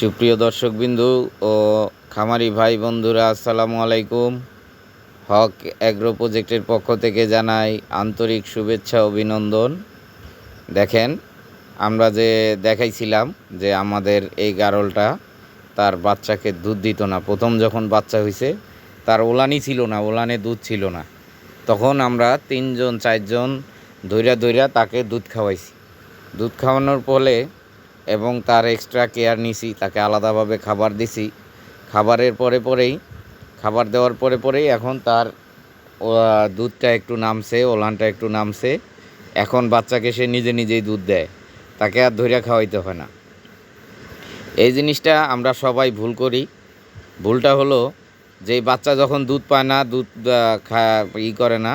সুপ্রিয় দর্শকবিন্দু ও খামারি ভাই বন্ধুরা, আসসালামু আলাইকুম। হক অ্যাগ্রো প্রজেক্টের পক্ষ থেকে জানাই আন্তরিক শুভেচ্ছা, অভিনন্দন। দেখেন, আমরা যে দেখাইছিলাম যে আমাদের এই গারলটা তার বাচ্চাকে দুধ দিত না। প্রথম যখন বাচ্চা হয়েছে তার ওলানি ছিল না, ওলানে দুধ ছিল না। তখন আমরা তিনজন, চারজন ধৈরা ধৈরা তাকে দুধ খাওয়াইছি। দুধ খাওয়ানোর ফলে এবং তার এক্সট্রা কেয়ার নিছি, তাকে আলাদাভাবে খাবার দিছি। খাবারের পরে পরেই, খাবার দেওয়ার পরে পরেই এখন তার দুধটা একটু নামছে, ওলানটা একটু নামছে। এখন বাচ্চাকে সে নিজে নিজেই দুধ দেয়, তাকে আর ধৈর্য খাওয়াইতে হয় না। এই জিনিসটা আমরা সবাই ভুল করি। ভুলটা হলো যে বাচ্চা যখন দুধ পায় না, দুধ খা, ই করে না,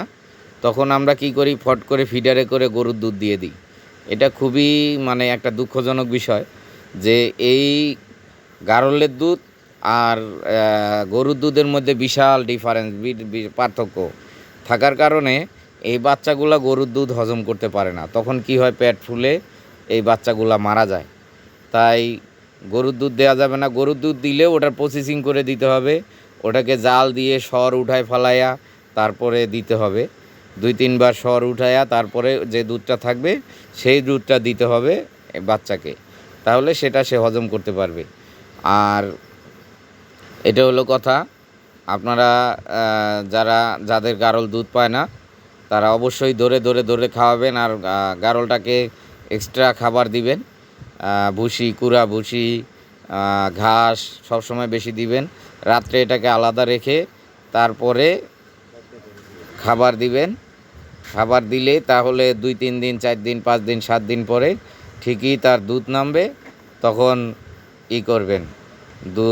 তখন আমরা কি করি, ফট করে ফিডারে করে গরুর দুধ দিয়ে দিই। এটা খুবই মানে একটা দুঃখজনক বিষয় যে এই গারলের দুধ আর গরুর দুধের মধ্যে বিশাল ডিফারেন্স পার্থক্য। থাকার কারণে এই বাচ্চাগুলা গরুর দুধ হজম করতে পারে না। তখন কি হয়, পেট ফুলে এই বাচ্চাগুলা মারা যায়। তাই গরুর দুধ দেওয়া যাবে না। গরুর দুধ দিলে ওটার প্রসেসিং করে দিতে হবে। ওটাকে জাল দিয়ে সর উঠায় ফালাইয়া তারপরে দিতে হবে। দুই তিনবার সর উঠায়া তারপরে যে দুধটা থাকবে, সেই দুধটা দিতে হবে বাচ্চাকে। তাহলে সেটা সে হজম করতে পারবে। আর এটা হলো কথা, আপনারা যারা, যাদের গারল দুধ পায় না, তারা অবশ্যই ধরে ধরে ধরে খাওয়াবেন আর গারলটাকে এক্সট্রা খাবার দিবেন। ভুসি, কুড়া ভুসি ঘাস সবসময় বেশি দিবেন। রাত্রে এটাকে আলাদা রেখে তারপরে খাবার দিবেন। খাবার দিলে তাহলে দুই তিন দিন, চার দিন, পাঁচ দিন, সাত দিন পরে ঠিকই তার দুধ নামবে, তখন ই করবেন। দু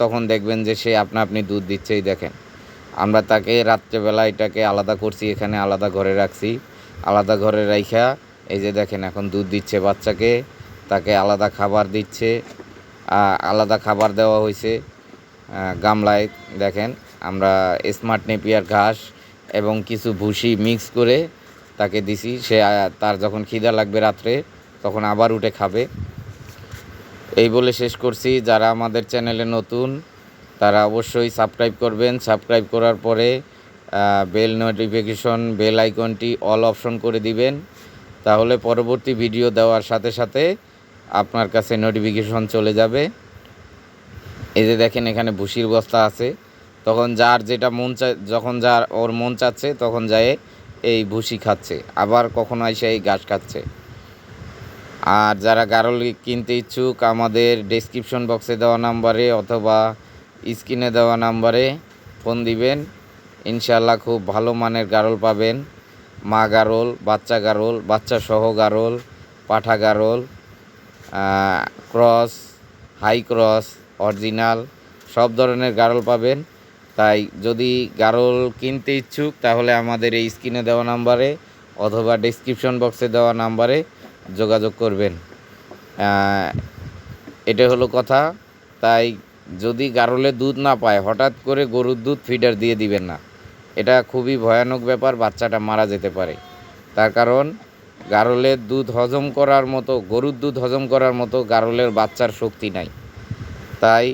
তখন দেখবেন যে সে আপনা আপনি দুধ দিচ্ছেই দেখেন। আমরা তাকে রাত্রেবেলা এটাকে আলাদা করছি, এখানে আলাদা ঘরে রাখছি। আলাদা ঘরে রাইখা এই যে দেখেন এখন দুধ দিচ্ছে বাচ্চাকে, তাকে আলাদা খাবার দিচ্ছে আলাদা খাবার দেওয়া হয়েছে গামলায়। দেখেন আমরা স্মার্ট নেপিয়ার ঘাস এবং কিছু ভুসি মিক্স করে তাকে দিছি। সে তার যখন খিদা লাগবে রাত্রে, তখন আবার উঠে খাবে। এই বলে শেষ করছি। যারা আমাদের চ্যানেলে নতুন, তারা অবশ্যই সাবস্ক্রাইব করবেন। সাবস্ক্রাইব করার পরে বেল নোটিফিকেশন বেল আইকনটি অল অপশন করে দিবেন। তাহলে পরবর্তী ভিডিও দেওয়ার সাথে সাথে আপনার কাছে নোটিফিকেশন চলে যাবে। এই যে দেখেন এখানে ভুসির বস্তা আছে। তখন যার যেটা মন চা, যখন যার ওর মন চাচ্ছে, তখন যায় এই ভুসি খাচ্ছে। আবার কখনো এসে এই ঘাস খাচ্ছে। আর যারা গারল কিনতে ইচ্ছুক, আমাদের ডেসক্রিপশন বক্সে দেওয়া নাম্বারে অথবা স্ক্রিনে দেওয়া নাম্বারে ফোন দিবেন। ইনশাল্লাহ খুব ভালো মানের গারল পাবেন। মা গারল, বাচ্চা গারল, বাচ্চা সহ গারল, পাঠা গারল ক্রস হাই ক্রস অরিজিনাল সব ধরনের গারল পাবেন। তাই যদি গারল কিনতে ইচ্ছুক, তাহলে আমাদের এই স্ক্রিনে দেওয়া নাম্বারে অথবা ডেসক্রিপশন বক্সে দেওয়া নাম্বারে যোগাযোগ করবেন। এটা হলো কথা। তাই যদি গারলের দুধ না পায়, হঠাৎ করে গরুর দুধ ফিডার দিয়ে দিবেন না। এটা খুবই ভয়ানক ব্যাপার, বাচ্চাটা মারা যেতে পারে। তার কারণ, গারলের দুধ হজম করার মতো, গরুর দুধ হজম করার মতো গারলের বাচ্চার শক্তি নাই। তাই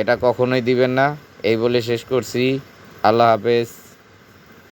এটা কখনোই দিবেন না। এই বলে শেষ করছি। আল্লাহ হাফেজ।